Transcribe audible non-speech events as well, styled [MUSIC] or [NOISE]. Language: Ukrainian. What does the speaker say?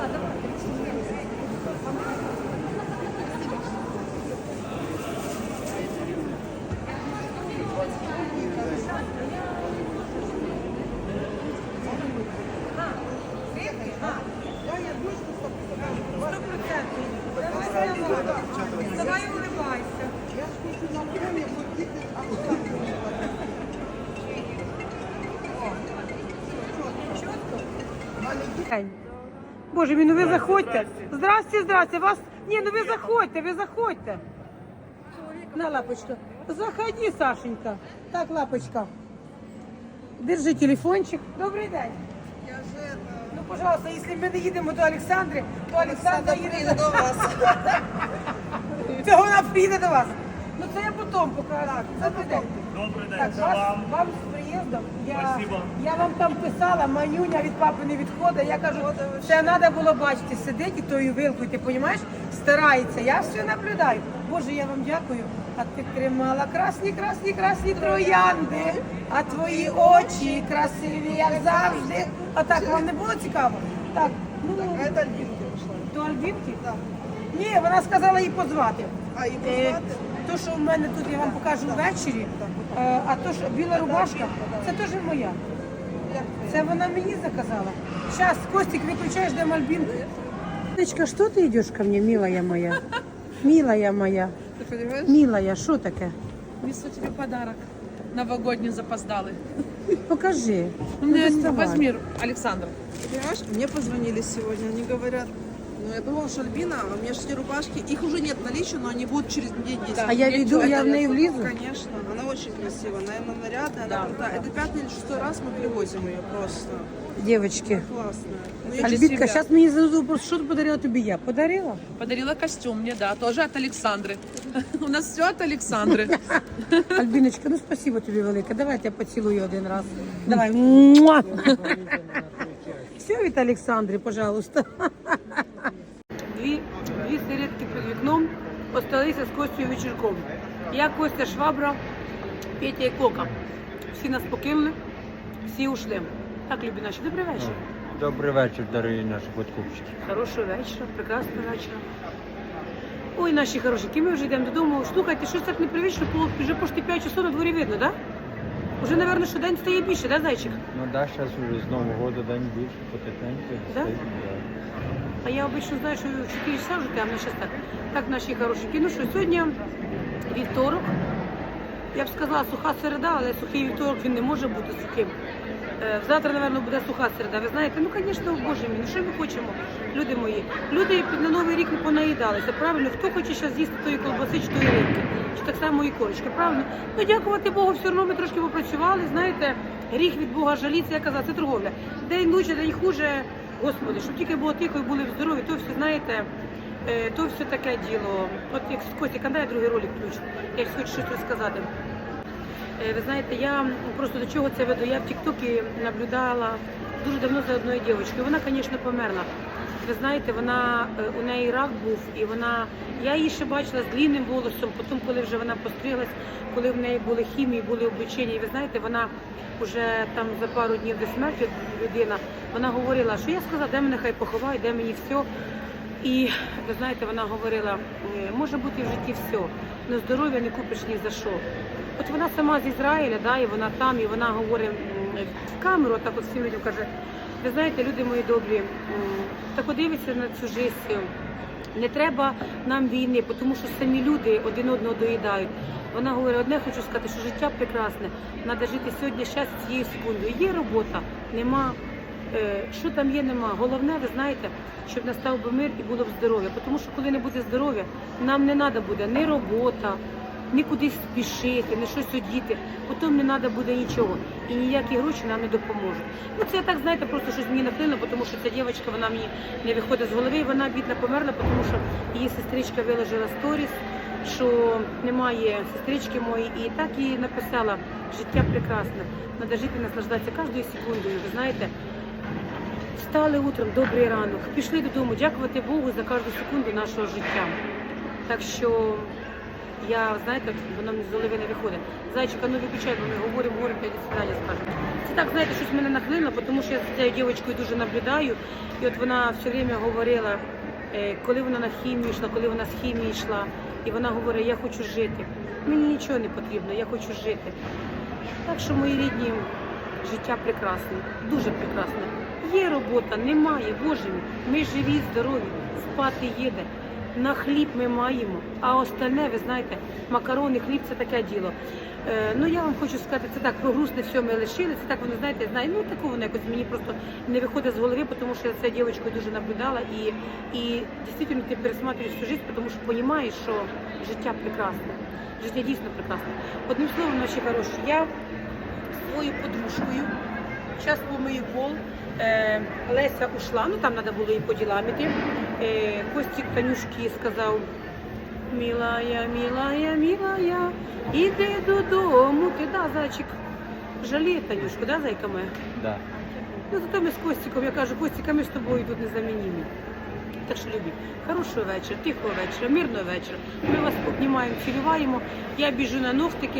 맞아. Боже мій, ну ви заходьте. Здрасте, здрасте. Вас. Ні, ну ви заходьте, ви заходьте. На, лапочка. Заходи, Сашенька. Так, лапочка. Держи телефончик. Добрий день. Ну, пожалуйста, якщо ми не їдемо до Олександри, то Олександра їде до вас. [LAUGHS] То вона приїде до вас. Ну це я потім покажу. Добрий день. Добрий день, Так, це вам. вам приїздом. Я, я вам там писала, манюня від папи не відходить. Я кажу, це треба було бачити, сидить і тою вилкою, ти розумієш, старається. Я все наблюдаю. Боже, я вам дякую. А ти тримала красні, красні, красні троянди, а твої очі красиві, як завжди. А так вам не було цікаво? Так, ну Это Альбинки ушла. до Альбінки? Ні, вона сказала її позвати. А, її Е, позвати? То, що в мене тут я вам покажу ввечері, е, а то, що біла рубашка, це теж моя. Це вона мені заказала. Зараз, Костик, виключаєш де Мальбінку. Дочка, що ти йдеш ко мне, милая моя? Милая моя, понимаешь? милая, що таке? Несу тебе подарок. Новогодний запоздалый. Покажи. Ну, Ну, возьми, Александр. Понимаешь, мне позвонили сегодня, они говорят, ну я думала, что Альбина, а у меня же эти рубашки, их уже нет в наличии, но они будут через день 10. А я веду, я в неї влізу? Конечно, она очень красивая, наверное, нарядная, она крутая. Это пятый или шестой раз мы привозим ее просто. Дівчатки. Классная. Ну, я Альбітка, себя. зараз мені зададуть вопрос, що ти подарила тобі я? Подарила? Подарила костюм мне, да, тоже от Александры. [LAUGHS] У нас все от Александры. [LAUGHS] Альбіночка, ну спасибо тобі велике. Давай я тебе поцілую один раз. Давай. Муа! Все від Олександри, пожалуйста. [LAUGHS] осталися з Костю вечірком. Я Костя Швабра, Петя і Кока. Всі нас покинули, всі ушли. Так, любі наші, добрий вечір. Добрий вечір, дорогі наші подкупщики. Хорошого вечора, прекрасного вечора. Ой, наші хорошенькі, ми вже йдемо додому. Слухайте, щось так непривично, було вже почти 5 часов на дворі видно, так? Да? Уже, напевно, що день стає більше, да, зайчик? Ну да, зараз уже з Нового року день більше, потихеньку. Да? стоїть, А я обично знаю, що в 4 часа вже темно, зараз так. Так, наші хорошенькі. Ну що, сьогодні вівторок. Я б сказала суха середа, але сухий вівторок він не може бути сухим. Е, Завтра, напевно, буде суха середа. Ви знаєте, ну, звісно, боже мій, ну що ми хочемо, люди мої? Люди на Новий рік не понаїдалися, правильно? Хто хоче зараз з'їсти тої колбаси чи тої рибки? Чи так само і корочки, правильно? Ну, дякувати Богу, все одно ми трошки попрацювали, знаєте, гріх від Бога жаліться, я казала, це торговля. День лучше, день хуже, Господи, щоб тільки було тихо і були здорові, то все, знаєте, е, то все таке діло. От як Костя, дай другий ролик ключ, я хочу щось розказати. Е, Ви знаєте, я просто до чого це веду. Я в Тіктокі наблюдала дуже давно за одною дівчинкою. Вона, звісно, померла. Ви знаєте, вона е, у неї рак був, і вона я її ще бачила з длинним волосом. Потім, коли вже вона постриглась, коли в неї були хімії, були облучення, і ви знаєте, вона вже там за пару днів до смерті людина. Вона говорила, що я сказала, де мене хай поховають, де мені все. І ви знаєте, вона говорила, е, може бути в житті все, але здоров'я не купиш ні за що. От вона сама з Ізраїля, да, і вона там, і вона говорить в камеру, так от всім людям каже, ви знаєте, люди мої добрі, так подивіться на цю життя. Не треба нам війни, тому що самі люди один одного доїдають. Вона говорить, одне хочу сказати, що життя прекрасне. Треба жити сьогодні ще з цією секундою. Є робота, нема. Е, Що там є, нема. Головне, ви знаєте, щоб настав би мир і було б здоров'я. Тому що коли не буде здоров'я, нам не треба буде ні робота, ні кудись спішити, ні щось одіти. Потім не треба буде нічого. І ніякі гроші нам не допоможуть. Ну це я так знаєте, просто щось мені наклинило, тому що ця дівчинка вона мені не виходить з голови. Вона бідна померла, тому що її сестричка виложила сторіс, що немає сестрички моєї, і так їй написала життя прекрасне. Треба жити, наслаждатися кожною секундою. Ви знаєте, Встали утром, добрий ранок, пішли додому, дякувати Богу за кожну секунду нашого життя. Так що Я, знаєте, воно з голови не виходить. Зайчика, ну виключай, бо ми говоримо, говоримо, до свидання скажу. Це так, знаєте, щось мене нахлинуло, тому що я за цією дівчинкою дуже наблюдаю. І от вона все время говорила, е, коли вона на хімію йшла, коли вона з хімії йшла. І вона говорить, я хочу жити. Мені нічого не потрібно, я хочу жити. Так що, мої рідні, життя прекрасне, дуже прекрасне. Є робота, немає, Боже мій. Ми живі, здорові, спати їде. На хліб ми маємо, а остальне, ви знаєте, макарони, хліб це таке діло. Е, ну я вам хочу сказати, це так про грустне все ми лишили. Це так воно знаєте, я знаю, ну такого воно якось мені просто не виходить з голови, тому що я цією дівчинкою дуже наблюдала і, і дійсно ти пересматриваєш всю життя, тому що розумієш, що життя прекрасне. Життя дійсно прекрасне. Одним словом, наші хороші, я своєю подружкою. Зараз помию пол. Леся ушла, ну там треба було її по ділам іти. Е, Костік Танюшки сказав, милая, милая, милая, іди додому. Ти да, зайчик. Жаліє Танюшку, да, зайка моя? Да. Ну зато ми з Костіком, я кажу, Костіка, ми з тобою тут незамінні. Так що любі, хорошого вечора, тихого вечора, мирного вечора. Ми вас обнімаємо, цілюваємо. Я біжу на ногтики.